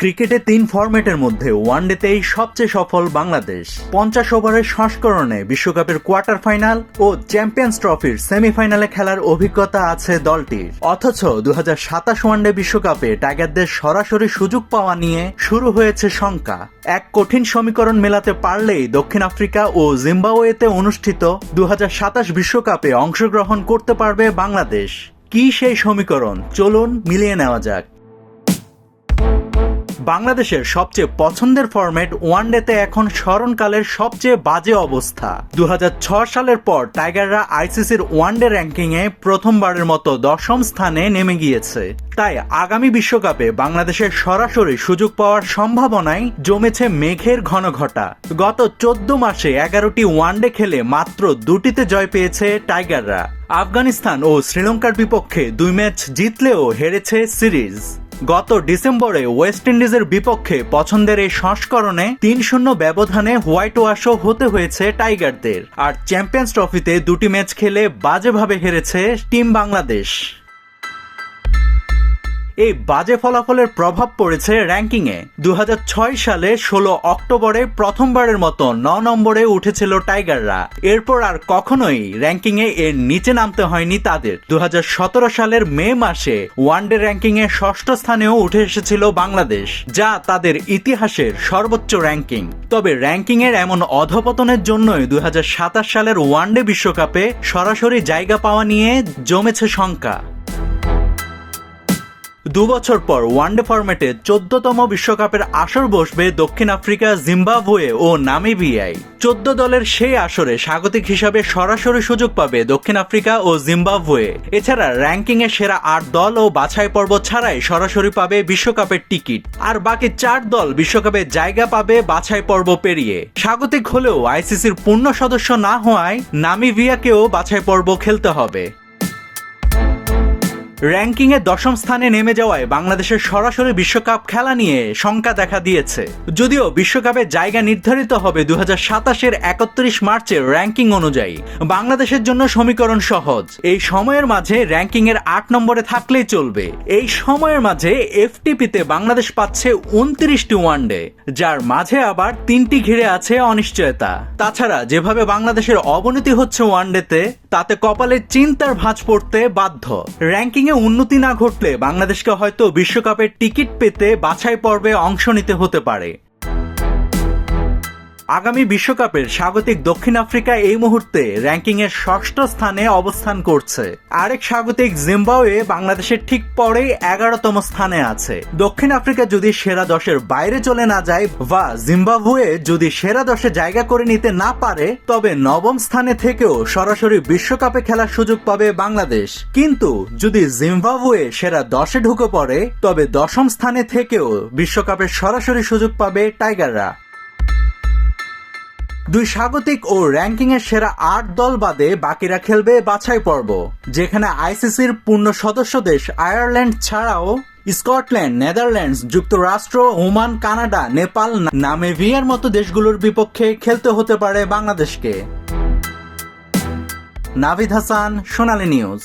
ক্রিকেটে তিন ফরম্যাটের মধ্যে ওয়ানডেতেই সবচেয়ে সফল বাংলাদেশ। পঞ্চাশ ওভারের সংস্করণে বিশ্বকাপের কোয়ার্টার ফাইনাল ও চ্যাম্পিয়ন্স ট্রফির সেমিফাইনালে খেলার অভিজ্ঞতা আছে দলটির। অথচ দু ওয়ানডে বিশ্বকাপে টাইগারদের সরাসরি সুযোগ পাওয়া নিয়ে শুরু হয়েছে শঙ্কা। এক কঠিন সমীকরণ মেলাতে পারলেই দক্ষিণ আফ্রিকা ও জিম্বাবুয়েতে অনুষ্ঠিত দু বিশ্বকাপে অংশগ্রহণ করতে পারবে বাংলাদেশ। কি সেই সমীকরণ? চলুন মিলিয়ে নেওয়া যাক। বাংলাদেশের সবচেয়ে পছন্দের ফরম্যাট ওয়ানডেতে এখন স্মরণকালের সবচেয়ে বাজে অবস্থা। দুহাজার ছয় সালের পর টাইগাররা আইসিসির ওয়ানডে র্যাঙ্কিংয়ে প্রথমবারের মতো দশম স্থানে নেমে গিয়েছে। তাই আগামী বিশ্বকাপে বাংলাদেশের সরাসরি সুযোগ পাওয়ার সম্ভাবনায় জমেছে মেঘের ঘন ঘটা গত চোদ্দ মাসে এগারোটি ওয়ানডে খেলে মাত্র দুটিতে জয় পেয়েছে টাইগাররা। আফগানিস্তান ও শ্রীলঙ্কার বিপক্ষে দুই ম্যাচ জিতলেও হেরেছে সিরিজ। গত ডিসেম্বরে ওয়েস্ট ইন্ডিজের বিপক্ষে পছন্দের এই সংস্করণে তিন শূন্য ব্যবধানে হোয়াইট ওয়াশও হতে হয়েছে টাইগারদের। আর চ্যাম্পিয়ন্স ট্রফিতে দুটি ম্যাচ খেলে বাজেভাবে হেরেছে টিম বাংলাদেশ। এই বাজে ফলাফলের প্রভাব পড়েছে র্যাঙ্কিংয়ে। দু হাজার ছয় সালে ষোলো অক্টোবরে প্রথমবারের মতো ন নম্বরে উঠেছিল টাইগাররা। এরপর আর কখনোই র্যাঙ্কিংয়ে এর নিচে নামতে হয়নি তাদের। দু হাজার সতেরো সালের মে মাসে ওয়ানডে র্যাঙ্কিংয়ে ষষ্ঠ স্থানেও উঠে এসেছিল বাংলাদেশ, যা তাদের ইতিহাসের সর্বোচ্চ র্যাঙ্কিং। তবে র্যাঙ্কিংয়ের এমন অধপতনের জন্যই দু হাজার সাতাশ সালের ওয়ানডে বিশ্বকাপে সরাসরি জায়গা পাওয়া নিয়ে জমেছে শঙ্কা। দু বছর পর ওয়ানডে ফরম্যাটে চোদ্দতম বিশ্বকাপের আসর বসবে দক্ষিণ আফ্রিকা, জিম্বাবুয়ে ও নামিবিয়ায়। চোদ্দ দলের সেই আসরে স্বাগতিক হিসাবে সরাসরি সুযোগ পাবে দক্ষিণ আফ্রিকা ও জিম্বাবুয়ে। এছাড়া র্যাঙ্কিং এ সেরা আট দল ও বাছাই পর্ব ছাড়াই সরাসরি পাবে বিশ্বকাপের টিকিট। আর বাকি চার দল বিশ্বকাপে জায়গা পাবে বাছাই পর্ব পেরিয়ে। স্বাগতিক হলেও আইসিসির পূর্ণ সদস্য না হওয়ায় নামিবিয়াকেও বাছাই পর্ব খেলতে হবে। র্যাঙ্কিংয়ে দশম স্থানে নেমে যাওয়ায় বাংলাদেশের সরাসরি বিশ্বকাপ খেলা নিয়ে শঙ্কা দেখা দিয়েছে। যদিও বিশ্বকাপে জায়গা নির্ধারিত হবে দু সাতাশের একত্রিশ মার্চের র্যাঙ্কিং অনুযায়ী। বাংলাদেশের জন্য সমীকরণ সহজ। এই সময়ের মাঝে র্যাঙ্কিংয়ের আট নম্বরে থাকলেই চলবে। এই সময়ের মাঝে এফটিপিতে বাংলাদেশ পাচ্ছে উনত্রিশটি ওয়ানডে, যার মাঝে আবার তিনটি ঘিরে আছে অনিশ্চয়তা। তাছাড়া যেভাবে বাংলাদেশের অবনতি হচ্ছে ওয়ানডেতে, তাতে কপালে চিন্তার ভাঁজ পড়তে বাধ্য। র্যাঙ্কিং এ উন্নতি না ঘটলে বাংলাদেশকে হয়তো বিশ্বকাপের টিকিট পেতে বাছাই পর্বে অংশ নিতে হতে পারে। আগামী বিশ্বকাপের স্বাগতিক দক্ষিণ আফ্রিকা এই মুহূর্তে র্যাঙ্কিং এর ষষ্ঠ স্থানে অবস্থান করছে। আরেক স্বাগতিক জিম্বাবুয়ে বাংলাদেশের ঠিক পরেই এগারোতম স্থানে আছে। দক্ষিণ আফ্রিকা যদি সেরা দশের বাইরে চলে না যায় বা জিম্বাবুয়ে যদি সেরা দশে জায়গা করে নিতে না পারে, তবে নবম স্থানে থেকেও সরাসরি বিশ্বকাপে খেলার সুযোগ পাবে বাংলাদেশ। কিন্তু যদি জিম্বাবুয়ে সেরা দশে ঢুকে পড়ে, তবে দশম স্থানে থেকেও বিশ্বকাপের সরাসরি সুযোগ পাবে টাইগাররা। দুই স্বাগতিক ও র্যাঙ্কিং এর সেরা আট দল বাদে বাকিরা খেলবে বাছাই পর্ব, যেখানে আইসিসির পূর্ণ সদস্য দেশ আয়ারল্যান্ড ছাড়াও স্কটল্যান্ড, নেদারল্যান্ডস, যুক্তরাষ্ট্র, ওমান, কানাডা, নেপাল নামে নামেভিয়ার মতো দেশগুলোর বিপক্ষে খেলতে হতে পারে বাংলাদেশকে। নাভিদ হাসান, সোনালী নিউজ।